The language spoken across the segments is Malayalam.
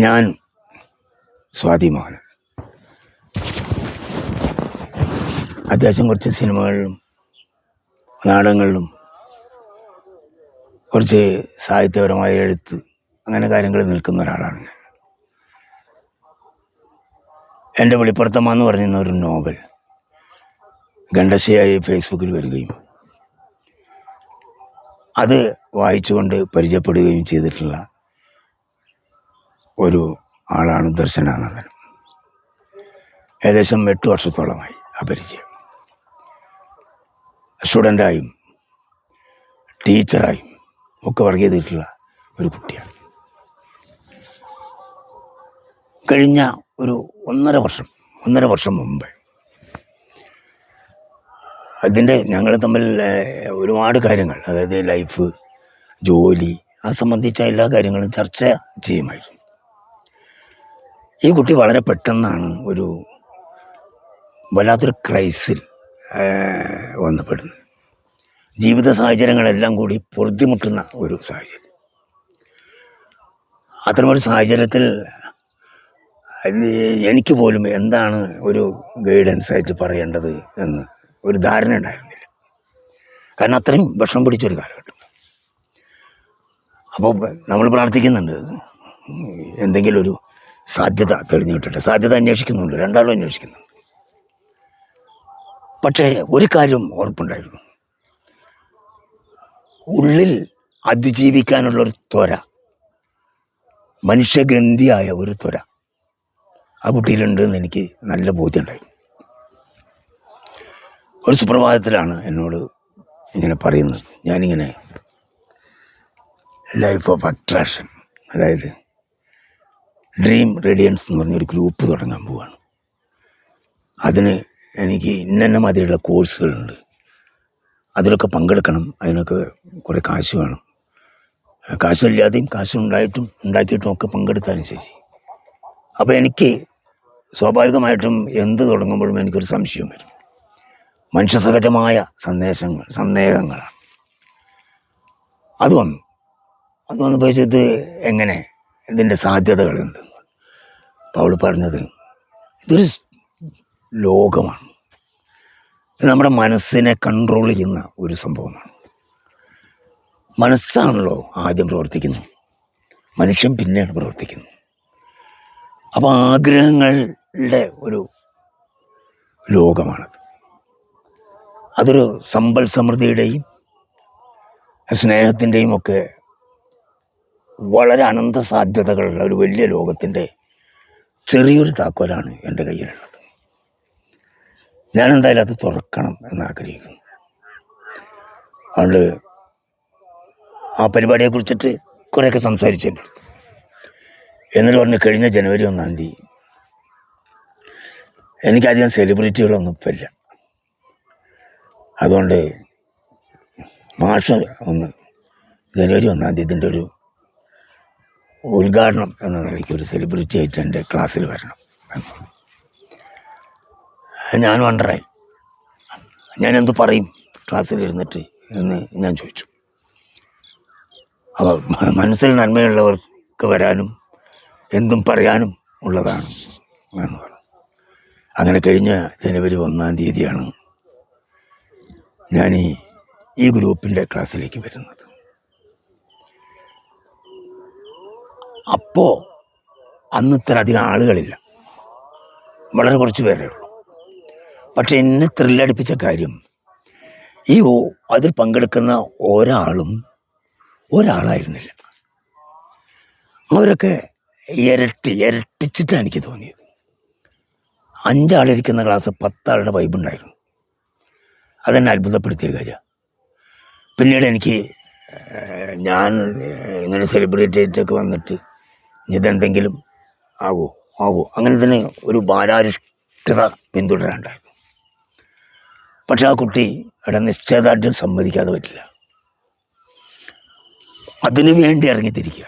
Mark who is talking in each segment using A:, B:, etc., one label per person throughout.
A: ഞാൻ സ്വാതി മോഹൻ. അത്യാവശ്യം കുറച്ച് സിനിമകളിലും നാടകങ്ങളിലും കുറച്ച് സാഹിത്യപരമായ എഴുത്ത് അങ്ങനെ കാര്യങ്ങളിൽ നിൽക്കുന്ന ഒരാളാണ് ഞാൻ. എന്റെ വെളിപ്പുറത്തമ്മ എന്ന് പറഞ്ഞിരുന്ന ഒരു നോവൽ ഖണ്ഡശയായി ഫേസ്ബുക്കിൽ വരികയും അത് വായിച്ചുകൊണ്ട് പരിചയപ്പെടുകയും ചെയ്തിട്ടുള്ള ഒരു ആളാണ് ദർശനാനന്ദൻ. ഏകദേശം എട്ട് വർഷത്തോളമായി അപരിചയം പരിചയം. സ്റ്റുഡന്റായും ടീച്ചറായും ഒക്കെ വർക്ക് ചെയ്തിട്ടുള്ള ഒരു കുട്ടിയാണ്. കഴിഞ്ഞ ഒരു ഒന്നര വർഷം ഒന്നര വർഷം മുമ്പ് അതിന്റെ ഞങ്ങൾ തമ്മിൽ ഒരുപാട് കാര്യങ്ങൾ അതായത് ലൈഫ് ജോലി അത് സംബന്ധിച്ച എല്ലാ കാര്യങ്ങളും ചർച്ച ചെയ്യുമായിരുന്നു. ഈ കുട്ടി വളരെ പെട്ടെന്നാണ് ഒരു വല്ലാത്തൊരു ക്രൈസിൽ വന്നപ്പെടുന്നത്. ജീവിത സാഹചര്യങ്ങളെല്ലാം കൂടി പൊറുതിമുട്ടുന്ന ഒരു സാഹചര്യം. അത്തരമൊരു സാഹചര്യത്തിൽ എനിക്ക് പോലും എന്താണ് ഒരു ഗൈഡൻസ് ആയിട്ട് പറയേണ്ടത് എന്ന് ഒരു ധാരണ ഉണ്ടായിരുന്നില്ല. കാരണം അത്രയും വിഷം പിടിച്ചൊരു കാലഘട്ടം. അപ്പോൾ നമ്മൾ പ്രാർത്ഥിക്കുന്നുണ്ട് എന്തെങ്കിലും ഒരു സാധ്യത തെളിഞ്ഞു സാധ്യത അന്വേഷിക്കുന്നുണ്ട്. രണ്ടാളും അന്വേഷിക്കുന്നുണ്ട്. പക്ഷേ ഒരു കാര്യം ഉറപ്പുണ്ടായിരുന്നു ഉള്ളിൽ അതിജീവിക്കാനുള്ള ഒരു ത്വര. മനുഷ്യഗ്രന്ഥിയായ ഒരു ത്വര. ആ കുട്ടിയിലുണ്ട് എന്ന് എനിക്ക് നല്ല ബോധ്യമുണ്ടായി. ഒരു സുപ്രഭാതത്തിലാണ് എന്നോട് ഇങ്ങനെ പറയുന്നത്. ഞാനിങ്ങനെ ലൈഫ് ഓഫ് അട്രാക്ഷൻ അതായത് ഡ്രീം റേഡിയൻസ് എന്ന് പറഞ്ഞൊരു ഗ്രൂപ്പ് തുടങ്ങാൻ പോവാണ്. അതിന് എനിക്ക് ഇന്ന മാതിരിയുള്ള കോഴ്സുകളുണ്ട്. അതിലൊക്കെ പങ്കെടുക്കണം. അതിനൊക്കെ കുറേ കാശ് വേണം. കാശില്ലാതെയും കാശുണ്ടായിട്ടും ഉണ്ടാക്കിയിട്ടും ഒക്കെ പങ്കെടുത്താലും ശരി. അപ്പോൾ എനിക്ക് സ്വാഭാവികമായിട്ടും എന്ത് തുടങ്ങുമ്പോഴും എനിക്കൊരു സംശയം വരും. മനുഷ്യസഹജമായ സന്ദേശങ്ങൾ സന്ദേഹങ്ങളാണ്. അത് വന്നു. അത് വന്നപ്പോൾ ഇത് എങ്ങനെ? ഇതിന്റെ സാധ്യതകൾ എന്ത് അവൾ പറഞ്ഞത്. ഇതൊരു ലോകമാണ്. നമ്മുടെ മനസ്സിനെ കൺട്രോൾ ചെയ്യുന്ന ഒരു സംഭവമാണ്. മനസ്സാണല്ലോ ആദ്യം പ്രവർത്തിക്കുന്നത്. മനുഷ്യൻ പിന്നെയാണ് പ്രവർത്തിക്കുന്നത്. അപ്പോൾ ആഗ്രഹങ്ങളുടെ ഒരു ലോകമാണത്. അതൊരു സമ്പൽ സമൃദ്ധിയുടെയും സ്നേഹത്തിന്റെയും ഒക്കെ വളരെ അനന്ത സാധ്യതകളുള്ള ഒരു വലിയ ലോകത്തിന്റെ ചെറിയൊരു താക്കോലാണ് എന്റെ കയ്യിലുള്ളത്. ഞാൻ എന്തായാലും അത് തുറക്കണം എന്ന് ആഗ്രഹിക്കുന്നു അതുകൊണ്ട് ആ പരിപാടിയെ കുറിച്ചിട്ട് കുറേയൊക്കെ സംസാരിച്ചു എന്നിട്ട് പറഞ്ഞു കഴിഞ്ഞ ജനുവരി ഒന്നാം തീയതി എനിക്കധികം സെലിബ്രിറ്റികളൊന്നും ഇപ്പം ഇല്ല. അതുകൊണ്ട് മാഷ് ഒന്ന് ജനുവരി ഒന്നാം തീയതി ഇതിന്റെ ഒരു ഉദ്ഘാടനം എന്ന നിലയ്ക്ക് ഒരു സെലിബ്രിറ്റി ആയിട്ട് എന്റെ ക്ലാസ്സിൽ വരണം. ഞാൻ വണ്ടറായി ഞാൻ എന്ത് പറയും? ക്ലാസ്സിലിരുന്നിട്ട് എന്ന് ഞാൻ ചോദിച്ചു. അപ്പോൾ മനസ്സിൽ നന്മയുള്ളവർക്ക് വരാനും എന്തും പറയാനും ഉള്ളതാണ് എന്ന് പറഞ്ഞു. അങ്ങനെ കഴിഞ്ഞ ജനുവരി ഒന്നാം തീയതിയാണ് ഞാൻ ഈ ഗ്രൂപ്പിന്റെ ക്ലാസ്സിലേക്ക് വരുന്നത്. അപ്പോൾ അന്ന് ഇത്ര അധികം ആളുകളില്ല. വളരെ കുറച്ച് പേരേ ഉള്ളൂ. പക്ഷെ എന്നെ ത്രില്ലടിപ്പിച്ച കാര്യം ഈ അതിൽ പങ്കെടുക്കുന്ന ഒരാളും ഒരാളായിരുന്നില്ല. അവരൊക്കെ ഇരട്ടി ഇരട്ടിച്ചിട്ടാണ് എനിക്ക് തോന്നിയത്. അഞ്ചാളിരിക്കുന്ന ക്ലാസ് പത്താളുടെ വൈബുണ്ടായിരുന്നു അതെന്നെ അത്ഭുതപ്പെടുത്തിയ കാര്യമാണ് പിന്നീട് എനിക്ക് ഞാൻ ഇങ്ങനെ സെലിബ്രിറ്റി ആയിട്ടൊക്കെ വന്നിട്ട് ഇതെന്തെങ്കിലും ആവോ? ആവോ? അങ്ങനെ തന്നെ ഒരു ബാലാരിഷ്ടത പിന്തുടരാണ്ടായിരുന്നു പക്ഷെ ആ കുട്ടി ഇവിടെ നിശ്ചയദാർഢ്യം സമ്മതിക്കാതെ പറ്റില്ല. അതിനു വേണ്ടി ഇറങ്ങിത്തിരിക്കുക.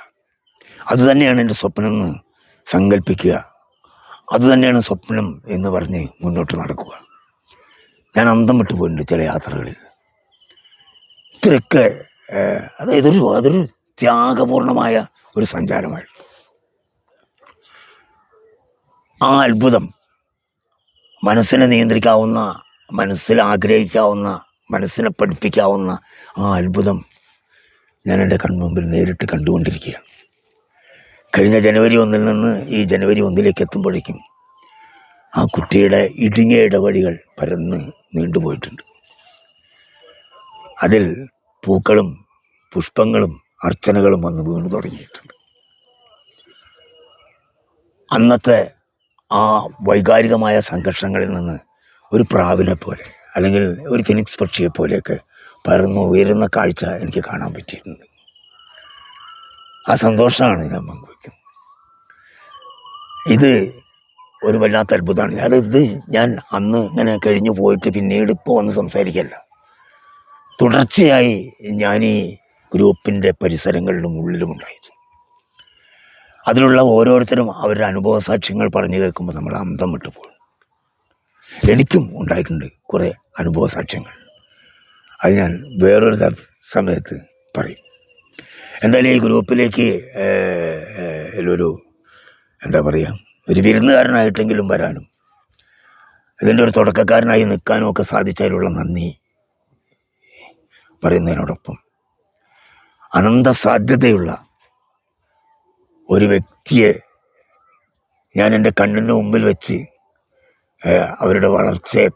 A: അതുതന്നെയാണ് എന്റെ സ്വപ്നം എന്ന് സങ്കല്പിക്കുക അതുതന്നെയാണ് സ്വപ്നം എന്ന് പറഞ്ഞ് മുന്നോട്ട് നടക്കുക. ഞാൻ അന്തം വിട്ടു പോയിട്ടുണ്ട് ചില യാത്രകളിൽ. ഇത്രയൊക്കെ അതായത് ഒരു അതൊരു ത്യാഗപൂർണമായ ഒരു സഞ്ചാരമായിരുന്നു. ആ അത്ഭുതം. മനസ്സിനെ നിയന്ത്രിക്കാവുന്ന മനസ്സിൽ ആഗ്രഹിക്കാവുന്ന മനസ്സിനെ പഠിപ്പിക്കാവുന്ന ആ അത്ഭുതം ഞാൻ എന്റെ കൺമുമ്പിൽ നേരിട്ട് കണ്ടുകൊണ്ടിരിക്കുകയാണ്. കഴിഞ്ഞ ജനുവരി ഒന്നിൽ നിന്ന് ഈ ജനുവരി ഒന്നിലേക്ക് എത്തുമ്പോഴേക്കും ആ കുട്ടിയുടെ ഇടുങ്ങിയ ഇടവഴികൾ പരന്ന് നീണ്ടുപോയിട്ടുണ്ട്. അതിൽ പൂക്കളും പുഷ്പങ്ങളും അർച്ചനകളും വന്ന് വീണു തുടങ്ങിയിട്ടുണ്ട്. അന്നത്തെ ആ വൈകാരികമായ സംഘർഷങ്ങളിൽ നിന്ന് ഒരു പ്രാവിനെ പോലെ അല്ലെങ്കിൽ ഒരു ഫിനിക്സ് പക്ഷിയെ പോലെയൊക്കെ പറന്ന് ഉയരുന്ന കാഴ്ച എനിക്ക് കാണാൻ പറ്റിയിട്ടുണ്ട്. ആ സന്തോഷമാണ് ഞാൻ പങ്കുവയ്ക്കുന്നത് ഇത് ഒരു വല്ലാത്ത അത്ഭുതമാണ്. അത് ഇത് ഞാൻ അന്ന് ഇങ്ങനെ കഴിഞ്ഞു പോയിട്ട് പിന്നീട് ഇപ്പോൾ വന്ന് സംസാരിക്കല്ല. തുടർച്ചയായി ഞാൻ ഈ ഗ്രൂപ്പിന്റെ പരിസരങ്ങളിലും ഉള്ളിലും ഉണ്ടായിരുന്നു. അതിലുള്ള ഓരോരുത്തരും അവരുടെ അനുഭവ സാക്ഷ്യങ്ങൾ പറഞ്ഞു കേൾക്കുമ്പോൾ നമ്മൾ അന്തം വിട്ടു പോകും. എനിക്കും ഉണ്ടായിട്ടുണ്ട് കുറേ അനുഭവ സാക്ഷ്യങ്ങൾ. അത് ഞാൻ വേറൊരു സമയത്ത് പറയും. എന്തായാലും ഈ ഗ്രൂപ്പിലേക്ക് ഒരു എന്താ പറയുക ഒരു വിരുന്നുകാരനായിട്ടെങ്കിലും വരാനും ഇതിന്റെ ഒരു തുടക്കക്കാരനായി നിൽക്കാനും ഒക്കെ സാധിച്ചതിലുള്ള നന്ദി പറയുന്നതിനോടൊപ്പം. അനന്ത സാധ്യതയുള്ള ഒരു വ്യക്തിയെ ഞാൻ എന്റെ കണ്ണിന് മുമ്പിൽ വെച്ച് അവരുടെ വളർച്ചയെ